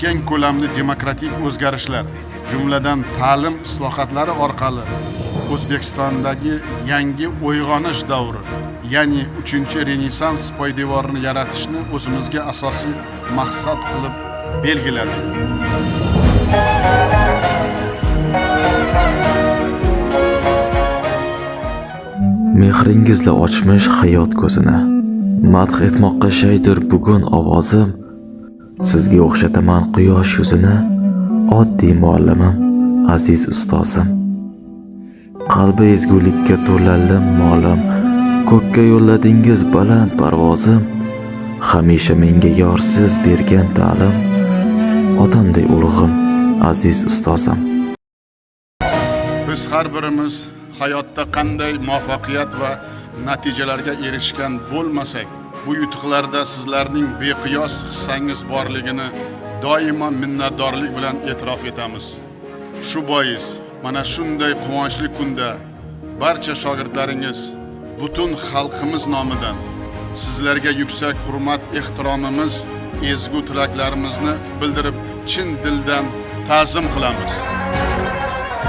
keng ko'lamli demokratik o'zgarishlar. Jumladan ta'lim islohotlari orqali o'zbekistondagi yangi uyg'onish davri ya'ni uchinchi renessans poydevorini yaratishni o'zimizga asosiy maqsad qilib belgiladik mehringizla ochmish hayot ko'zini. Madh etmoqqa shaydir bugun ovozim sizga o'xshataman quyosh yuzini. Oddiy muallimim aziz ustozim. Qalbi ezgulikka to'lalim molim. Ko'kka yo'lladingiz baland parvozim. Hamisha menga yorsiz bergan ta'lim. Otamdek ulug'im aziz ustozim. Biz har birimiz hayotda qanday muvaffaqiyat va natijalarga erishgan bo'lmasak bu yutuqlarda sizlarning beqiyos hissangiz borligini doimo minnatdorlik bilan e'tirof etamiz. Shu bois mana shunday quvonchli kunda barcha shogirdlaringiz butun xalqimiz nomidan sizlarga yuksak hurmat ehtiromimiz ezgu tilaklarimizni bildirib chin dildan ta'zim qilamiz.